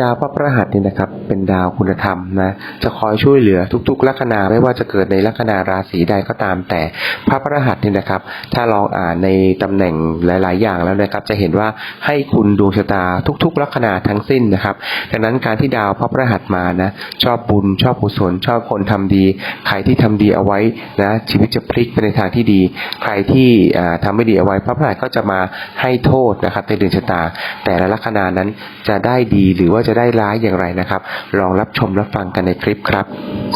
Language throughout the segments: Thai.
ดาวพระพฤหัสนี่ยนะครับเป็นดาวคุณธรรมนะจะคอยช่วยเหลือทุกๆลัคนาไม่ว่าจะเกิดในลัคนาราศีใดก็ตาม แต่พระพฤหัสนี่ยนะครับ ถ้าลองอ่านในตำแหน่งหลาย ๆ อย่างแล้วนะครับ จะเห็นว่าให้คุณดวงชะตาทุก ๆ ลัคนาทั้งสิ้นนะครับดังนั้นการที่ดาวพระพฤหัสมานะชอบบุญชอบกุศลชอบคนทำดี ใครที่ทำดีเอาไว้นะชีวิตจะพลิกไปในทางที่ดี ใครที่อ่าทำไม่ดีเอาไว้ พระพฤหัสก็จะมาให้โทษนะครับในเดือนชะตา แต่ละลัคนานั้นจะได้ดีหรือว่าจะได้ร้ายอย่างไรนะครับ ลองรับชมรับฟังกันในคลิปครับ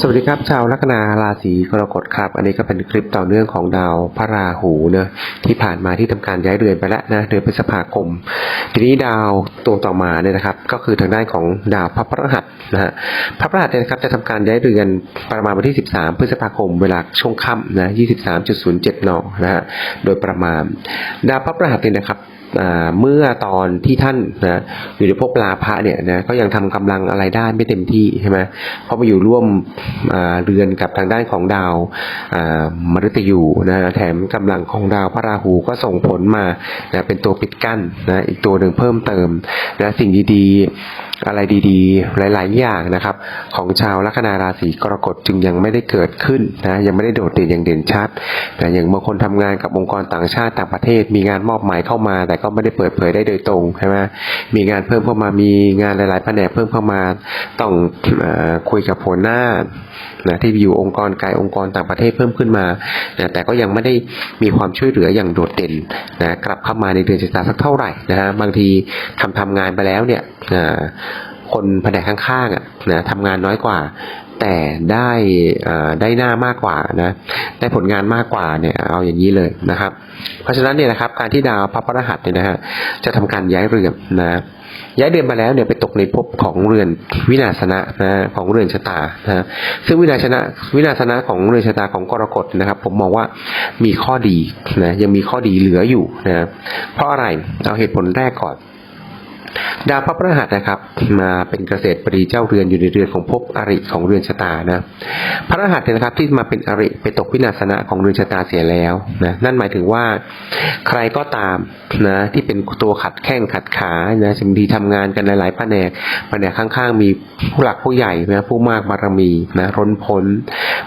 สวัสดีครับ ชาวลัคนาราศีกรกฎครับ อันนี้ก็เป็นคลิปต่อเนื่องของดาวพระราหูเนะที่ผ่านมาที่ทำการย้ายเรือนไปแล้วนะเดือนพฤษภาคม ทีนี้ดาวตัวต่อมาเนี่ยนะครับ ก็คือทางด้านของดาวพระพฤหัสนะฮะพระพฤหัสเนี่ยนะครับจะทำการย้ายเรือนประมาณวันที่ 13 พฤษภาคม เวลาช่วงค่ำนะ23.07นนะฮะโดยประมาณ ดาวพระพฤหัสเนี่ยนะครับ เมื่อตอนที่ท่านนะอยู่ในภพลาภะเนี่ยนะก็ยังทำกำลังอะไรได้ไม่เต็มที่ใช่ไหมเพราะไปอยู่ร่วมเรือนกับทางด้านของดาวมฤตยูนะแถมกำลังของดาวพระราหูก็ส่งผลมานะเป็นตัวปิดกั้นนะอีกตัวหนึ่งเพิ่มเติมนะสิ่งดีๆ อะไรดีๆ หลาย ๆ อย่างนะครับ ของชาวลัคนาราศีกรกฎจึงยังไม่ได้เกิดขึ้นนะยังไม่ได้โดดเด่นอย่างเด่นชัดแต่อย่างบางคนทำงานกับองค์กรต่างชาติต่างประเทศ มีงานมอบหมายเข้ามา แต่ก็ไม่ได้เปิดเผยได้โดยตรงใช่ไหมมีงานเพิ่มเข้ามามีงานหลายๆแผนกเพิ่มเข้ามาต้องอคุยกับหัวหน้านะที่อยู่องค์กรไกลองค์กรต่างประเทศเพิ่มขึ้นมานะแต่ก็ยังไม่ได้มีความช่วยเหลืออย่างโดดเด่นนะกลับเข้ามาในเดือนชะตาสักเท่าไหร่นะฮะบางทีทำทำงานไปแล้วเนี่ยอ่า คนแผนกข้างๆอะนะทำงานน้อยกว่า แต่ได้ได้หน้ามากกว่านะได้ผลงานมากกว่าเนี่ยเอาอย่างนี้เลยนะครับ เพราะฉะนั้นเนี่ยนะครับการที่ดาวพระพฤหัสเนี่ยนะฮะจะทำการย้ายเรือนนะย้ายเดือนมาแล้วเนี่ยไปตกในภพของเรือนวินาศนะนะของเรือนชะตานะซึ่งวินาศนะวินาศนะของเรือนชะตาของกรกฎนะครับ ผมมองว่ามีข้อดีนะยังมีข้อดีเหลืออยู่นะเพราะอะไรเอาเหตุผลแรกก่อน ดาวพระพฤหัสนะครับ มาเป็นเกษตรปรีเจ้าเรือนอยู่ในเรือนของภพอริของเรือนชะตานะพระรหัสเนี่ยนะครับที่มาเป็นอริไปตกวินาศนะของเรือนชะตาเสียแล้วนะนั่นหมายถึงว่าใครก็ตามนะที่เป็นตัวขัดแข้งขัดขานะบางทีทำงานกันหลายๆแผนกแผนกข้างๆ มีผู้หลักผู้ใหญ่นะผู้มากบารมีนะร้นพ้น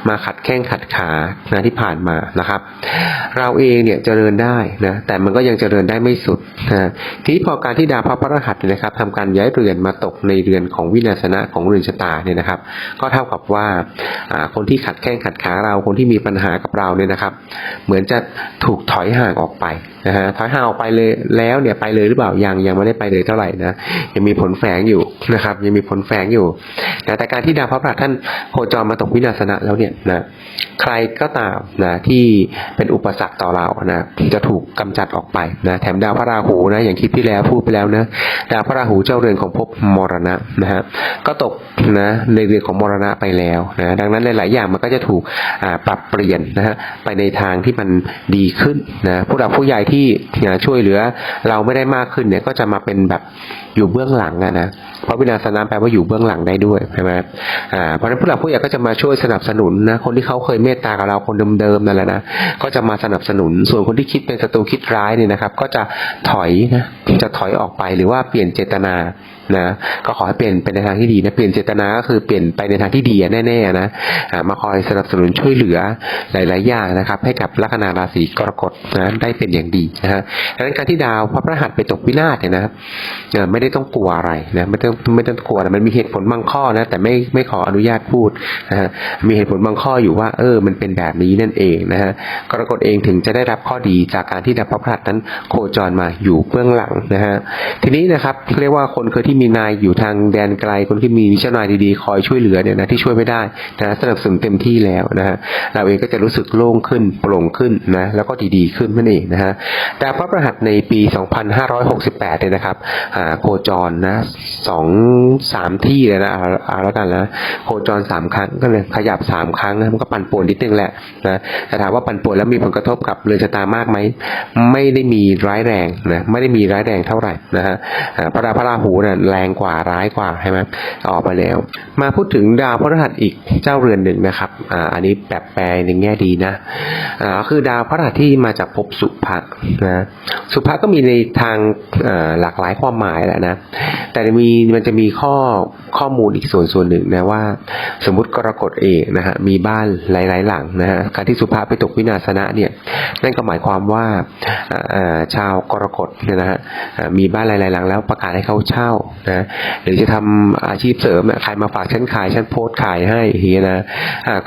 มาขัดแข้งขัดขานะที่ผ่านมานะครับ เราเองเนี่ยเจริญได้นะแต่มันก็ยังเจริญได้ไม่สุดนะทีพอการที่ดาวพระพฤหัสเนี่ยนะครับทำการย้ายเรือนมาตกในเรือนของวินาศนะของเรือนชะตาเนี่ยนะครับ ก็เท่ากับว่าอ่าคนที่ขัดแข้งขัดขาเราคนที่มีปัญหากับเราเนี่ยนะครับ เหมือนจะถูกถอยห่างออกไป นะฮะถอยห่างออกไปเลยแล้วเนี่ยไปเลยหรือเปล่ายังยังไม่ได้ไปเลยเท่าไหร่นะยังมีผลแฝงอยู่นะครับยังมีผลแฝงอยู่นะแต่การที่ดาวพระพฤหัสท่านโคจรมาตกวินาศนะแล้วเนี่ยนะใครก็ตามนะที่เป็นอุปสรรคต่อเรานะจะถูกกำจัดออกไปนะแถมดาวพระราหูนะอย่างคลิปที่แล้วพูดไปแล้วนะดาวพระราหูเจ้าเรือนของภพมรณะนะฮะก็ตกนะในเรือนของมรณะไปแล้วนะดังนั้นหลาย ๆ อย่างมันก็จะถูกปรับเปลี่ยนนะฮะไปในทางที่มันดีขึ้นนะผู้หลักผู้ใหญ่ที่อ่ช่วยเหลือ เราไม่ได้มากขึ้นเนี่ยก็จะมาเป็นแบบอยู่เบื้องหลังอะนะเพราะวินาศนะแปลว่าอยู่เบื้องหลังได้ด้วยใช่ไหมอ่าเพราะฉะนั้นผู้หลักผู้ใหญ่ก็จะมาช่วยสนับสนุนนะคนที่เขาเคยเมตตากับเราคนเดิมๆนั่นแหละนะก็จะมาสนับสนุน ส่วนคนที่คิดเป็นศัตรูคิดร้ายเนี่ยนะครับ ก็จะถอยนะจะถอยออกไปหรือว่าเปลี่ยนเจตนานะก็ขอให้เปลี่ยนไปในทางที่ดีนะเปลี่ยนเจตนาก็คือเปลี่ยนไปในทางที่ดีแน่ๆนะมาคอยสนับสนุนช่วยเหลือหลาย ๆ อย่างนะครับ ให้กับลัคนาราศีกรกฎนะได้เป็นอย่างดีนะฮะดังนั้นการที่ดาวพระพฤหัสไปตกวินาศเนี่ยนะครับไม่ได้ต้องกลัวอะไรนะไม่ต้องไม่ต้องกลัวนะมันมีเหตุผลบางข้อนะแต่ไม่ไม่ขออนุญาตพูดนะฮะมีเหตุผลบางข้ออยู่ว่า เออ มันเป็นแบบนี้นั่นเองนะฮะกรกฎเองถึงจะได้รับข้อดีจากการที่ดาวพระพฤหัสนั้นโคจรมาอยู่เบื้องหลังนะฮะทีนี้นะครับเรียกว่าคนเคยที่มีนายอยู่ทางแดนไกล คนที่มีเจ้านายดีๆ คอยช่วยเหลือเนี่ยนะที่ช่วยไม่ได้นะสนับสนุนเต็มที่แล้วนะฮะเราเองก็จะรู้สึกโล่งขึ้นโปร่งขึ้นนะแล้วก็ดีๆขึ้นนั่นเองนะฮะดาวพระพฤหัสในปี 2568 เนี่ยนะครับโคจรนะสองสามที่เลยนะเอาแล้วกันนะโคจรสามครั้งก็เลยขยับสามครั้งนะมันก็ปั่นป่วนนิดนึงแหละนะแต่ถามว่าปั่นป่วนแล้วมีผลกระทบกับเรือนชะตามากไหมไม่ได้มีร้ายแรงนะไม่ได้มีร้ายแรงเท่าไหร่นะฮะพระราพระราหูเนะแรงกว่าร้ายกว่าใช่ไหมออกมาแล้ว มาพูดถึงดาวพฤหัสอีกเจ้าเรือนหนึ่งนะครับอ่าอันนี้แปลแปลในแง่ดีนะอ่าคือดาวพฤหัสที่มาจากภพสุภะนะสุภะก็มีในทางหลากหลายความหมายแหละนะ แต่มีมันจะมีข้อข้อมูลอีกส่วนส่วนหนึ่งนะว่า สมมติกรกฎเองนะฮะมีบ้านหลาย ๆ หลังนะฮะการที่สุภาพไปตกวินาศนะเนี่ยนั่นก็หมายความว่าชาวกรกฎเนี่ยนะฮะมีบ้านหลาย ๆ หลัง แล้วประกาศให้เขาเช่านะหรือจะทำอาชีพเสริมใครมาฝากฉันขายฉันโพสต์ขายให้เงี้ยนะ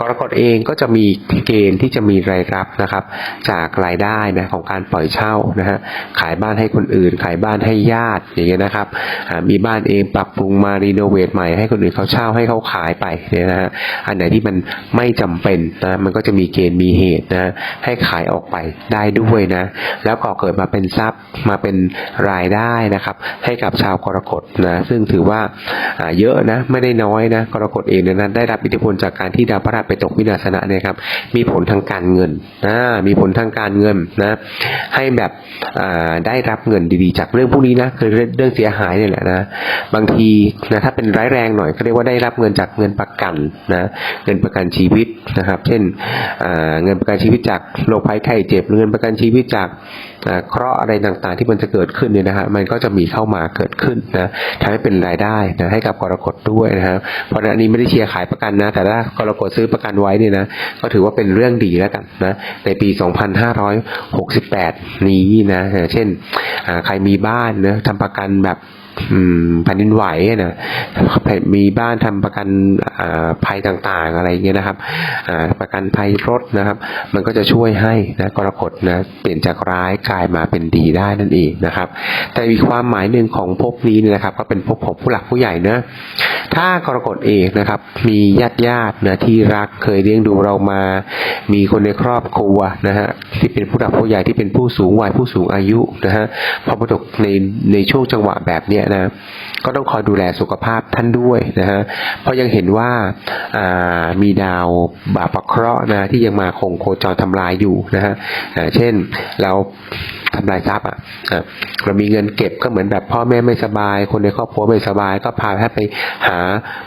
กรกฎเองก็จะมีเกณฑ์ที่จะมีรายรับนะครับ จากรายได้นะของการปล่อยเช่านะฮะขายบ้านให้คนอื่น ขายบ้านให้ญาติอย่างเงี้ยนะครับมีบ้านเองปรับปรุงมารีโนเวทใหม่ให้คนอื่นเขาเช่าให้เขาขายไปเนี่ยนะฮะอันไหนที่มันไม่จำเป็นนะมันก็จะมีเกณฑ์มีเหตุนะให้ขายออกไปได้ด้วยนะแล้วก็เกิดมาเป็นทรัพย์มาเป็นรายได้นะครับ ให้กับชาวกรกฎนะซึ่งถือว่าเยอะนะไม่ได้น้อยนะกรกฎเองเนี่ยนะได้รับอิทธิพลจากการที่ดาวพฤหัสไปตกวินาศนะเนี่ยครับมีผลทางการเงินนะมีผลทางการเงินนะให้แบบได้รับเงินดีๆ จากเรื่องพวกนี้นะคือเรื่องเสียหายเนี่ยแหละนะ บางทีนะถ้าเป็นร้ายแรงหน่อยก็เรียกว่าได้รับเงินจากเงินประกันนะเงินประกันชีวิตนะครับ เช่นเงินประกันชีวิตจากโรคภัยไข้เจ็บเงินประกันชีวิตจาก เคราะห์อะไรต่างๆที่มันจะเกิดขึ้นเนี่ยนะฮะมันก็จะมีเข้ามาเกิดขึ้นนะทำให้เป็นรายได้นะให้กับกรกฎด้วยนะครับเพราะนั้นอันนี้ไม่ได้เชียร์ขายประกันนะ แต่ถ้ากรกฎซื้อประกันไว้เนี่ยนะก็ถือว่าเป็นเรื่องดีแล้วกันนะในปี 2568 นี้นะ เช่นใครมีบ้านนะทำประกันแบบ แผ่นดินไหวนะมีบ้านทำประกันอ่าภัยต่างๆ อะไรเงี้ยนะครับอ่าประกันภัยรถนะครับ มันก็จะช่วยให้นะกรกฎนะเปลี่ยนจากร้ายกลายมาเป็นดีได้นั่นเองนะครับ แต่มีความหมายหนึ่งของภพนี้นะครับ ก็เป็นภพของผู้หลักผู้ใหญ่นะถ้ากรกฎเองนะครับ มีญาติญาตินะที่รักเคยเลี้ยงดูเรามา มีคนในครอบครัวนะฮะที่เป็นผู้หลักผู้ใหญ่ที่เป็นผู้สูงวัยผู้สูงอายุนะฮะพอมาตกในในช่วงจังหวะแบบเนี้ยนะก็ต้องคอยดูแลสุขภาพท่านด้วยนะฮะเพราะยังเห็นว่าามีดาวบาปเคราะห์นะที่ยังมาคงโคจรทำลายอยู่นะฮะเช่นเรา ทำลายทรัพย์อะอะเรามีเงินเก็บก็เหมือนแบบพ่อแม่ไม่สบาย คนในครอบครัวไม่สบาย ก็พาท่านไปหา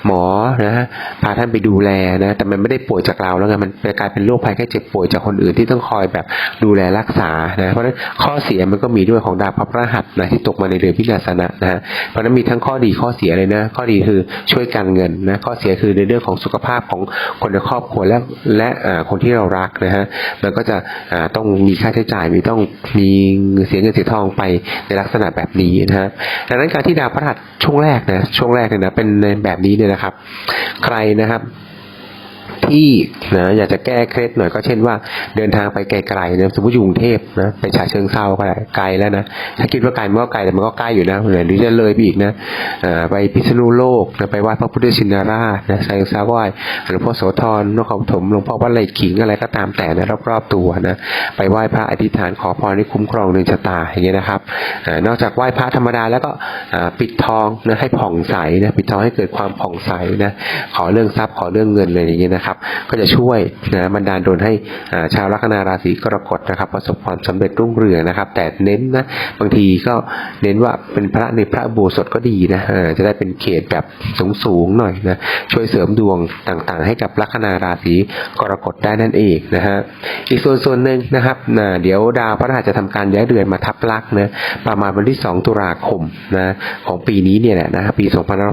หมอนะพาท่านไปดูแลนะแต่มันไม่ได้ป่วยจากเราแล้วไงมันกลายเป็นโรคภัยแค่เจ็บป่วยจากคนอื่นที่ต้องคอยแบบดูแลรักษานะเพราะฉะนั้นข้อเสียมันก็มีด้วยของดาวพระพฤหัสนะที่ตกมาในเดือพิจารณะนะฮะเพราะนั้นมีทั้งข้อดีข้อเสียเลยนะ ข้อดีคือช่วยการเงินนะข้อเสียคือในเรื่องของสุขภาพของคนในครอบครัวและและอ่าคนที่เรารักนะฮะมันก็จะอ่าต้องมีค่าใช้จ่ายมีต้องมีเสียเงินเสียทองไปในลักษณะแบบนี้นะฮะดังนั้นการที่ดาวพฤหัสช่วงแรกนะช่วงแรกเนี่ยนะเป็นในแบบนี้เนี่ยนะครับ ใครนะครับ ที่นะอยากจะแก้เคล็ดหน่อยก็เช่นว่าเดินทางไปไกลๆนะสมมติอยู่กรุงเทพนะไปฉะเชิงเซาก็ได้ไกลแล้วนะถ้าคิดว่าไกลมันก็ไกลแต่มันก็ใกล้อยู่นะหรือจะเลยไปอีกนะไปพิษณุโลกนะไปไหว้พระพุทธชินราชนะฉะเชิงเซาไหว้หลวงพ่อโสธรนครปฐมหลวงพ่อวัดไร่ขิงอะไรก็ตามแต่นะรอบๆตัวนะไปไหว้พระอธิษฐานขอพรให้คุ้มครองดวงชะตาอย่างเงี้ยนะครับนอกจากไหว้พระธรรมดาแล้วก็ปิดทองนะให้ผ่องใสนะปิดทองให้เกิดความผ่องใสนะขอเรื่องทรัพย์ขอเรื่องเงินเลยอย่างเงี้ยนะครับก็จะช่วยนะบันดาลโดนให้ชาวลัคนาราศีกรกฎนะครับ ประสบความสำเร็จรุ่งเรืองนะครับ แต่เน้นนะบางทีก็เน้นว่าเป็นพระในพระบูสถก็ดีนะจะได้เป็นเขตแบบสูงๆหน่อยนะช่วยเสริมดวงต่างๆ ให้กับลัคนาราศีกรกฎได้นั่นเองนะฮะอีกส่วนส่วนหนึ่งนะครับนะเดี๋ยวดาวพระราชจะทำการย้ายเดือนมาทับลักนะประมาณวันที่ 2 ตุลาคมนะของปีนี้เนี่ยแหละนะปี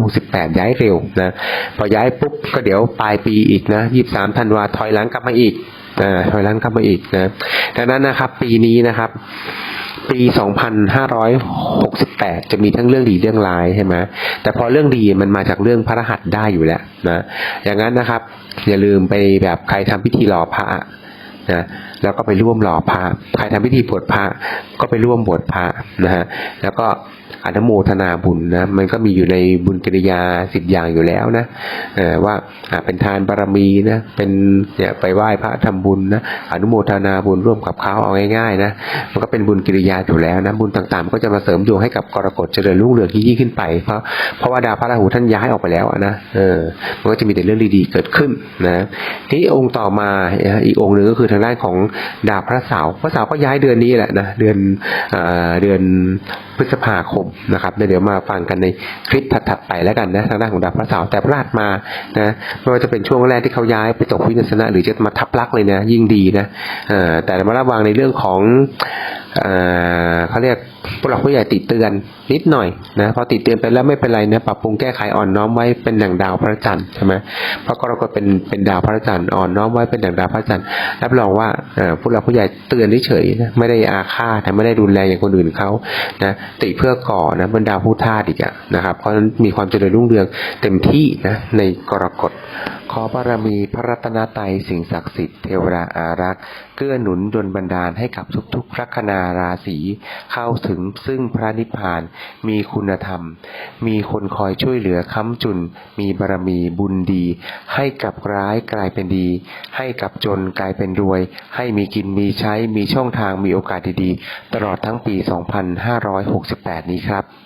2568 ย้ายเร็วนะพอย้ายปุ๊บก็เดี๋ยวปลายปีอีกนะ23ธันวาถอยหลังกลับมาอีกอถอยหลังกลับมาอีกนะดังนั้นนะครับ ปีนี้นะครับ ปี2568จะมีทั้งเรื่องดีเรื่องร้ายใช่ไหมแต่พอเรื่องดีมันมาจากเรื่องพระรหัสได้อยู่แล้วนะอย่างนั้นนะครับ อย่าลืมไปแบบใครทำพิธีหล่อพระ นะแล้วก็ไปร่วมหล่อพระใครทำพิธีบวชพระก็ไปร่วมบวชพระนะฮะแล้วก็อนุโมทนาบุญนะมันก็มีอยู่ในบุญกิริยาสิบอย่างอยู่แล้วนะเออว่าอ่าเป็นทานบารมีนะเป็นเนี่ยไปไหว้พระทำบุญนะอนุโมทนาบุญร่วมกับเขาเอาง่ายๆนะมันก็เป็นบุญกิริยาอยู่แล้วนะบุญต่างๆ ก็จะมาเสริมดวงให้กับกรกฎเจริญรุ่งเรืองยิ่งขึ้นไป เพราะเพราะว่าดาวพระราหูท่านย้ายออกไปแล้วนะเออมันก็จะมีแต่เรื่องดีๆเกิดขึ้นนะที่องค์ต่อมาอีกองค์หนึ่งก็คือางด้านของดาวพระเสาร์พระเสาร์ก็ย้ายเดือนนี้แหละนะเดือนเอเดือนพฤษภาคมนะครับเดี๋ยวมาฟังกันในคลิปถัดๆไปแล้วกันนะทางด้านของดาวพระเสาร์แต่พระราชมานะไม่ว่าจะเป็นช่วงแรกที่เขาย้ายไปตกวินาศนะหรือจะมาทับลักเลยนะยิ่งดีนะแต่มาระวังในเรื่องของเอเขาเรียกผู้หลักผู้ใหญ่ติดเตือนนิดหน่อยนะพอติดเตือนไปแล้วไม่เป็นไรนะปรับปรุงแก้ไขอ่อนน้อมไว้เป็นดั่งดาวพระจันทร์ใช่ไหมเพราะกรากฎเป็นเป็นดาวพระจันทร์อ่อนน้อมไว้เป็นดั่งดาวพระจันทร์รับรองว่าว่าผู้เราผู้ใหญ่เตือนเฉยๆนะไม่ได้อาฆาตแต่ไม่ได้รุนแรงอย่างคนอื่นเขานะติเพื่อก่อนะบรรดาผู้ท่าตุอีกอะนะครับเพราะนั้นมีความเจริญรุ่งเรืองเต็มที่นะในกรกฎขอบารมีพระรัตนตรัยสิ่งศักดิ์สิทธิ์เทวราอารักษ์ เกื้อหนุนดลบันดาลให้กับทุกๆลัคนาราศีเข้าถึงซึ่งพระนิพพานมีคุณธรรม มีคนคอยช่วยเหลือค้ำจุน มีบารมีบุญดี ให้กับร้ายกลายเป็นดี ให้กับจนกลายเป็นรวย ให้มีกินมีใช้มีช่องทางมีโอกาสดีๆ ตลอดทั้งปี 2568 นี้ครับ